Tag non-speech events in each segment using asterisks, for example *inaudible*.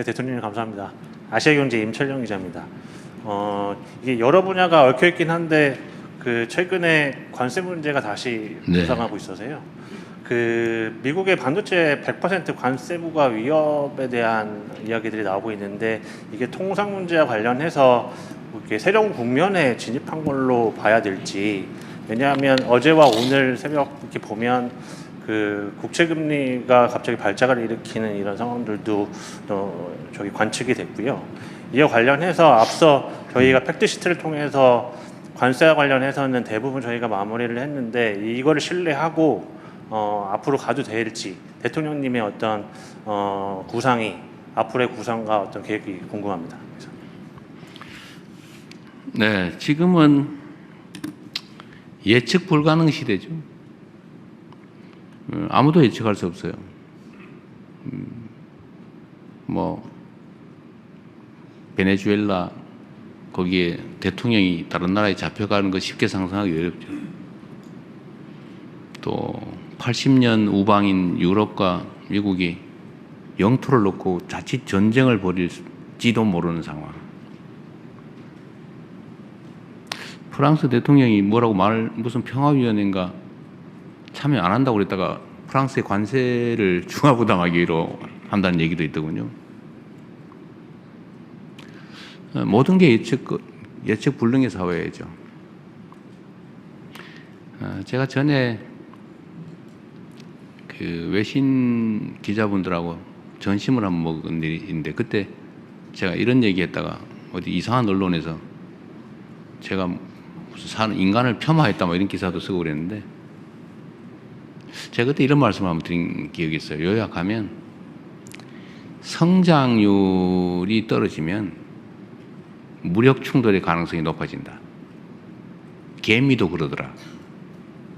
네, 대통령님 감사합니다. 아시아경제 임철영 기자입니다. 어, 이게 여러 분야가 얽혀 있긴 한데 그 최근에 관세 문제가 다시 네. 부상하고 있어서요. 그 미국의 반도체 100% 관세 부과 위협에 대한 이야기들이 나오고 있는데 이게 통상 문제와 관련해서 이렇게 새로운 국면에 진입한 걸로 봐야 될지 왜냐하면 어제와 오늘 새벽 이렇게 보면 그 국채 금리가 갑자기 발작을 일으키는 이런 상황들도 또 저기 관측이 됐고요. 이와 관련해서 앞서 저희가 팩트 시트를 통해서 관세와 관련해서는 대부분 저희가 마무리를 했는데 이거를 신뢰하고 어, 앞으로 가도 될지 대통령님의 어떤 어, 구상이 앞으로의 구상과 어떤 계획이 궁금합니다. 네, 지금은 예측 불가능 시대죠. 음, 아무도 예측할 수 없어요. 음, 뭐 베네수엘라 거기에 대통령이 다른 나라에 잡혀가는 거 쉽게 상상하기 어렵죠. 또 80년 우방인 유럽과 미국이 영토를 놓고 자칫 전쟁을 벌일지도 모르는 상황. 프랑스 대통령이 뭐라고 말 무슨 평화위원회인가 참여 안 한다고 그랬다가 프랑스의 관세를 *laughs* 중화부담하기로 한다는 얘기도 있더군요. 어, 모든 게 예측 예측 불능의 사회죠. 어, 제가 전에 그 외신 기자분들하고 전심을 한번 먹은 일인데 그때 제가 이런 얘기했다가 어디 이상한 언론에서 제가 무슨 사는 인간을 폄하했다 뭐 이런 기사도 쓰고 그랬는데 제가 그때 이런 말씀을 한번 드린 기억이 있어요. 요약하면 성장률이 떨어지면 무력 충돌의 가능성이 높아진다. 개미도 그러더라.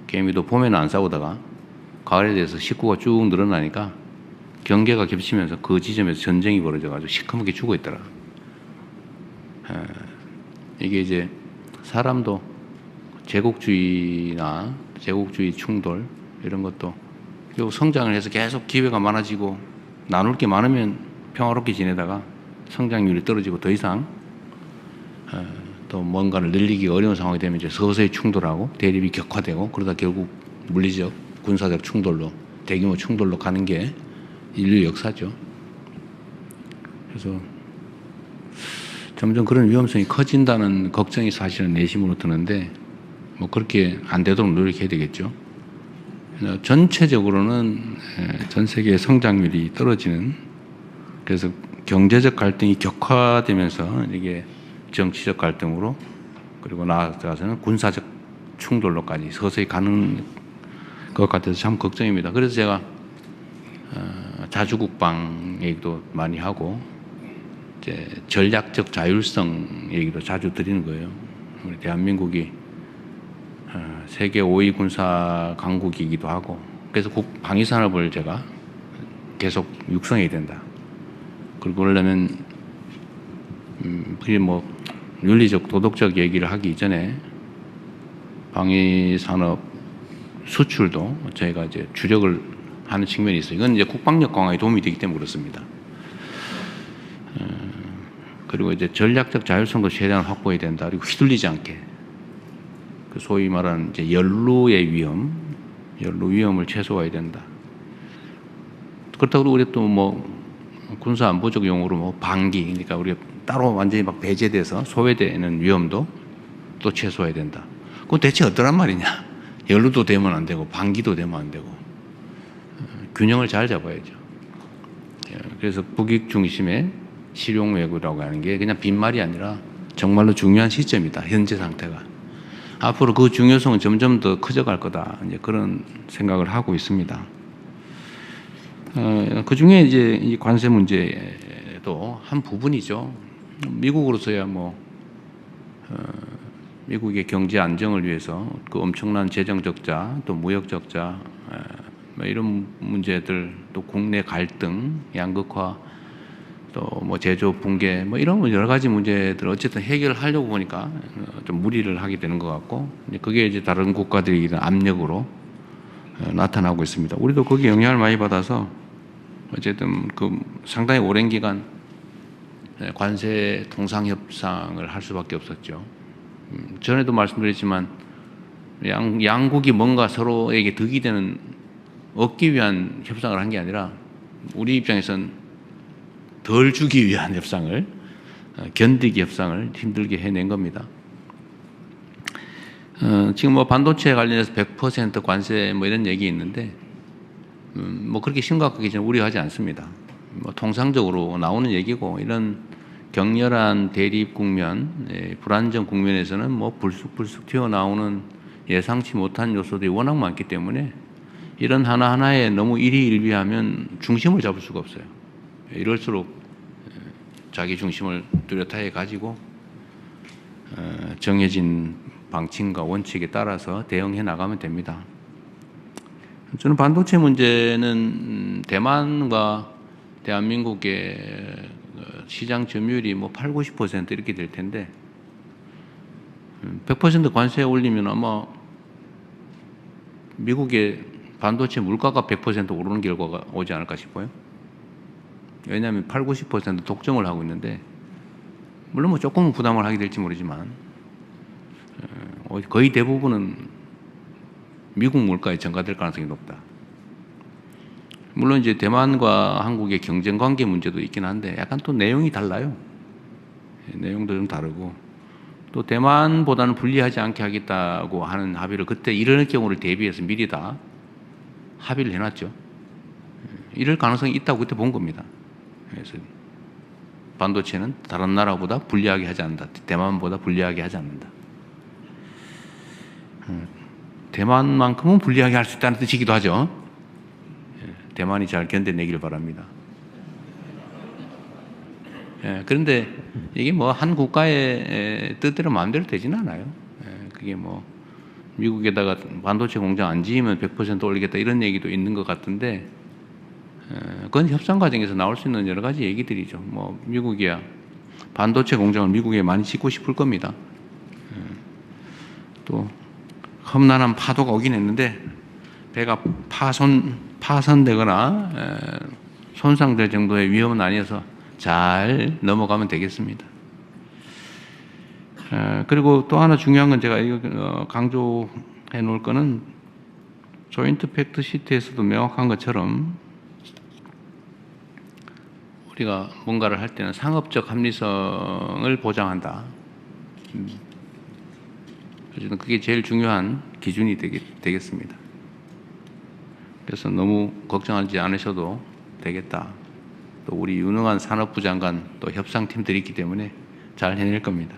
개미도 봄에는 안 싸우다가 가을에 대해서 식구가 쭉 늘어나니까 경계가 겹치면서 그 지점에서 전쟁이 벌어져가지고 시커멓게 죽어 있더라. 에, 이게 이제 사람도 제국주의나 제국주의 충돌 이런 것도 요 성장을 해서 계속 기회가 많아지고 나눌 게 많으면 평화롭게 지내다가 성장률이 떨어지고 더 이상 어, 또 뭔가를 늘리기 어려운 상황이 되면 이제 서서히 충돌하고 대립이 격화되고 그러다 결국 물리적 군사적 충돌로 대규모 충돌로 가는 게 인류 역사죠. 그래서 점점 그런 위험성이 커진다는 걱정이 사실은 내심으로 드는데 뭐 그렇게 안 되도록 노력해야 되겠죠. 전체적으로는 에, 전 세계 성장률이 떨어지는 그래서 경제적 갈등이 격화되면서 이게 정치적 갈등으로 그리고 나아가서는 군사적 충돌로까지 서서히 가는 것 같아서 참 걱정입니다. 그래서 제가 어, 자주국방 얘기도 많이 하고 이제 전략적 자율성 얘기도 자주 드리는 거예요. 우리 대한민국이 어, 세계 5위 군사 강국이기도 하고 그래서 국 방위 산업을 제가 계속 육성해야 된다. 그리고 그러려면 음, 뭐 윤리적 도덕적 얘기를 하기 이전에 방위 산업 수출도 저희가 이제 주력을 하는 측면이 있어요. 이건 이제 국방력 강화에 도움이 되기 때문에 그렇습니다. 어, 그리고 이제 전략적 자율성도 최대한 확보해야 된다. 그리고 휘둘리지 않게. 그 소위 말하는 이제 연루의 위험, 연루 위험을 최소화해야 된다. 그렇다고 우리 또 뭐 군사 안보적 용어로 뭐 방기, 그러니까 우리가 따로 완전히 막 배제돼서 소외되는 위험도 또 최소화해야 된다. 그건 대체 어떠란 말이냐? 연루도 되면 안 되고 방기도 되면 안 되고 어, 균형을 잘 잡아야죠. 예, 그래서 북익 중심의 실용 외교라고 하는 게 그냥 빈말이 아니라 정말로 중요한 시점이다. 현재 상태가. 앞으로 그 중요성은 점점 더 커져갈 거다. 이제 그런 생각을 하고 있습니다. 어, 그 중에 이제 이 관세 문제도 한 부분이죠. 미국으로서야 뭐 어, 미국의 경제 안정을 위해서 그 엄청난 재정 적자 또 무역 적자 에, 뭐 이런 문제들 또 국내 갈등 양극화 또 뭐 제조 붕괴 뭐 이런 여러 가지 문제들 어쨌든 해결하려고 보니까 어, 좀 무리를 하게 되는 것 같고 그게 이제 다른 국가들이 압력으로 어, 나타나고 있습니다. 우리도 거기에 영향을 많이 받아서 어쨌든 그 상당히 오랜 기간 네, 관세 통상 협상을 할 수밖에 없었죠. 음, 전에도 말씀드렸지만 양, 양국이 뭔가 서로에게 득이 되는 얻기 위한 협상을 한 게 아니라 우리 입장에선 덜 주기 위한 협상을 어, 견디기 협상을 힘들게 해낸 겁니다. 어, 지금 뭐 반도체 관련해서 100% 관세 뭐 이런 얘기 있는데 음, 뭐 그렇게 심각하게 저는 우려하지 않습니다. 뭐 통상적으로 나오는 얘기고 이런 격렬한 대립 국면, 예, 불안정 국면에서는 뭐 불쑥불쑥 튀어나오는 예상치 못한 요소들이 워낙 많기 때문에 이런 하나하나에 너무 일희일비하면 중심을 잡을 수가 없어요. 예, 이럴수록 예, 자기 중심을 뚜렷하게 가지고 어, 정해진 방침과 원칙에 따라서 대응해 나가면 됩니다. 저는 반도체 문제는 음, 대만과 대한민국의 어, 시장 점유율이 뭐 8, 90% 이렇게 될 텐데 음, 100% 관세 올리면 아마 미국의 반도체 물가가 100% 오르는 결과가 오지 않을까 싶어요. 왜냐하면 8, 90% 독점을 하고 있는데 물론 뭐 조금은 부담을 하게 될지 모르지만 어, 거의 대부분은 미국 물가에 전가될 가능성이 높다. 물론 이제 대만과 한국의 경쟁 관계 문제도 있긴 한데 약간 또 내용이 달라요. 예, 내용도 좀 다르고 또 대만보다는 불리하지 않게 하겠다고 하는 합의를 그때 이런 경우를 대비해서 미리 다 합의를 해놨죠. 예, 이럴 가능성이 있다고 그때 본 겁니다. 그래서 반도체는 다른 나라보다 불리하게 하지 않는다. 대만보다 불리하게 하지 않는다. 음, 대만만큼은 불리하게 할 수 있다는 뜻이기도 하죠. 예, 대만이 잘 견뎌내기를 바랍니다. 예, 그런데 이게 뭐 한 국가의 에, 뜻대로 마음대로 되지는 않아요. 예, 그게 뭐 미국에다가 반도체 공장 안 지으면 100% 올리겠다 이런 얘기도 있는 것 같은데 에, 그건 협상 과정에서 나올 수 있는 여러 가지 얘기들이죠. 뭐 미국이야 반도체 공장을 미국에 많이 짓고 싶을 겁니다. 예, 또 험난한 파도가 오긴 했는데 배가 파손 파손되거나 에, 손상될 정도의 위험은 아니어서 잘 넘어가면 되겠습니다. 에, 그리고 또 하나 중요한 건 제가 어, 강조해 놓을 거는 조인트 팩트 시트에서도 명확한 것처럼 우리가 뭔가를 할 때는 상업적 합리성을 보장한다. 음. 어쨌든 그게 제일 중요한 기준이 되겠, 되겠습니다. 그래서 너무 걱정하지 않으셔도 되겠다. 또 우리 유능한 산업부 장관 또 협상팀들이 있기 때문에 잘 해낼 겁니다.